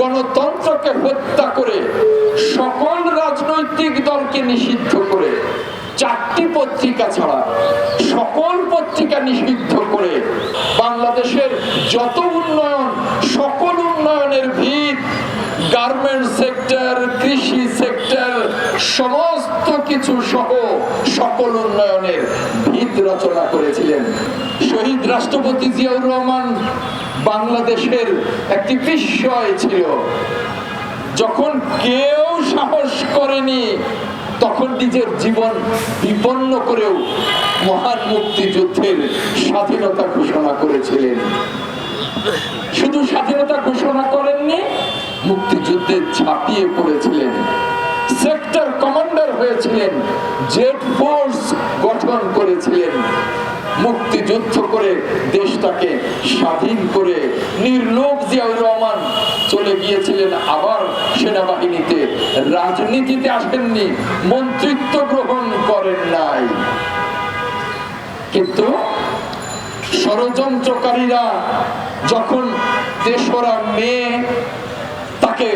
গণতন্ত্রকে হত্যা করে সকল রাজনৈতিক দলকে নিষিদ্ধ করে, চারটি পত্রিকা ছাড়া সকল পত্রিকা নিষিদ্ধ করে, বাংলাদেশের যত উন্নয়ন, সকল উন্নয়নের ভিত গার্মেন্ট সেক্টর কৃষি সেক্টর সমস্ত কিছু সহ সকল উন্নয়নের ভিত রচনা করেছিলেন। শহীদ রাষ্ট্রপতি জিয়াউর রহমান বাংলাদেশের একটি বিস্ময় ছিল। যখন কেউ সাহস করেনি, তখন নিজের জীবন বিপন্ন করেও মহান মুক্তিযুদ্ধের স্বাধীনতা ঘোষণা করেছিলেন। শুধু স্বাধীনতা ঘোষণা করেননি, মুক্তিযুদ্ধে ঝাঁপিয়ে পড়েছিলেন। হয়েছিলেন জেট ফোর্স গঠন করেছিলেন। মুক্তিযুদ্ধ করে দেশটাকে স্বাধীন করে নির্লোভ জিয়াউর রহমান চলে গিয়েছিলেন আবার সেনাবাহিনীতে। রাজনীতিতে আসেননি, মন্ত্রিত্ব গ্রহণ করেন নাই। কিন্তু ষড়যন্ত্রকারীরা যখন তেসরা মেয়ে তাকে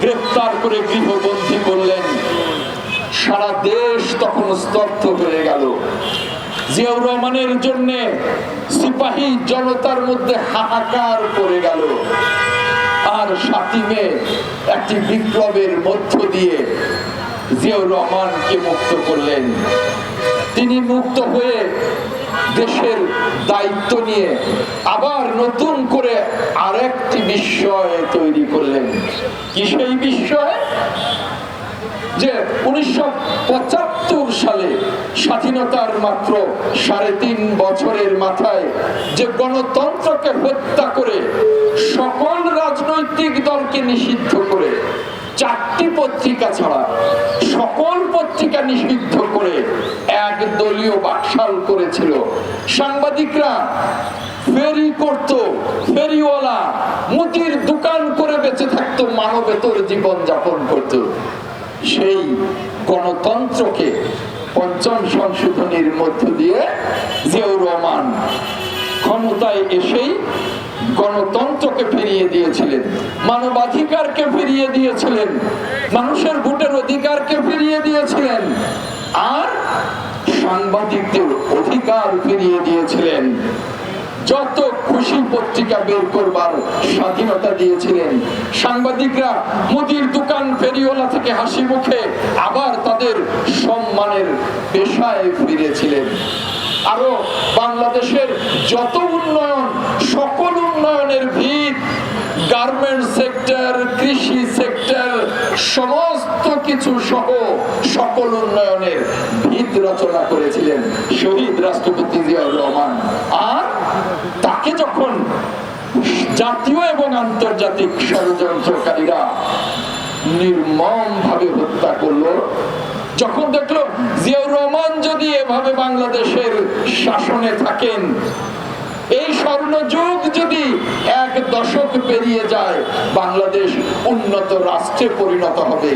গ্রেফতার করে গৃহবন্দী দেশ তখন স্তব্ধ হয়ে গেল। জিয়াউর রহমানের জন্য সিপাহী জনতার মধ্যে হাহাকার পড়ে গেল। আর সাতই মে একটি বিপ্লবের মধ্য দিয়ে জিয়াউর রহমানকে মুক্ত করলেন। তিনি মুক্ত হয়ে দেশের দায়িত্ব নিয়ে আবার নতুন করে আরেকটি বিস্ময় তৈরি করলেন। কি সেই বিস্ময়? যে উনিশশো পঁচাত্তর সালে স্বাধীনতার মাত্র সাড়ে তিন বছরের মাথায় যে গণতন্ত্রকে হত্যা করে সকল রাজনৈতিক দলকে নিষিদ্ধ করে, চারটি পত্রিকা ছাড়া সকল পত্রিকা নিষিদ্ধ করে এক দলীয় বাকশাল করেছিল। সাংবাদিকরা ফেরি করত, ফেরিওয়ালা মুদির দোকান করে বেঁচে থাকতো, মানবেতর জীবন যাপন করত। সেই গণতন্ত্রকে পঞ্চম সংশোধনীর মধ্য দিয়ে জিয়াউর রহমান ক্ষমতায় এসেই গণতন্ত্রকে ফিরিয়ে দিয়েছিলেন, মানবাধিকারকে ফিরিয়ে দিয়েছিলেন, মানুষের ভোটের অধিকারকে ফিরিয়ে দিয়েছিলেন, আর সাংবাদিকদের অধিকার ফিরিয়ে দিয়েছিলেন। যত খুশি পত্রিকা বের করবার স্বাধীনতা দিয়েছিলেন, সাংবাদিকরা মুদির দোকান ফেরিওয়ালা থেকে হাসি মুখে আবার তাদের সম্মানের পেশায় ফিরেছিলেন। আরও বাংলাদেশের যত উন্নয়ন, সকল উন্নয়নের ভিত গার্মেন্ট সেক্টর কৃষি সেক্টর সমস্ত কিছু সহ সকল উন্নয়নের ভিত রচনা করেছিলেন শহীদ রাষ্ট্রপতি জিয়াউর রহমান। আর তাকে যখন জাতীয় এবং আন্তর্জাতিক ষড়যন্ত্রকারীরা নির্মম ভাবে হত্যা করল। যখন দেখল জিয়াউর রহমান যদি এভাবে বাংলাদেশের শাসনে থাকেন, এই স্বর্ণযুগ যদি এক দশক পেরিয়ে যায়, বাংলাদেশ উন্নত রাষ্ট্রে পরিণত হবে।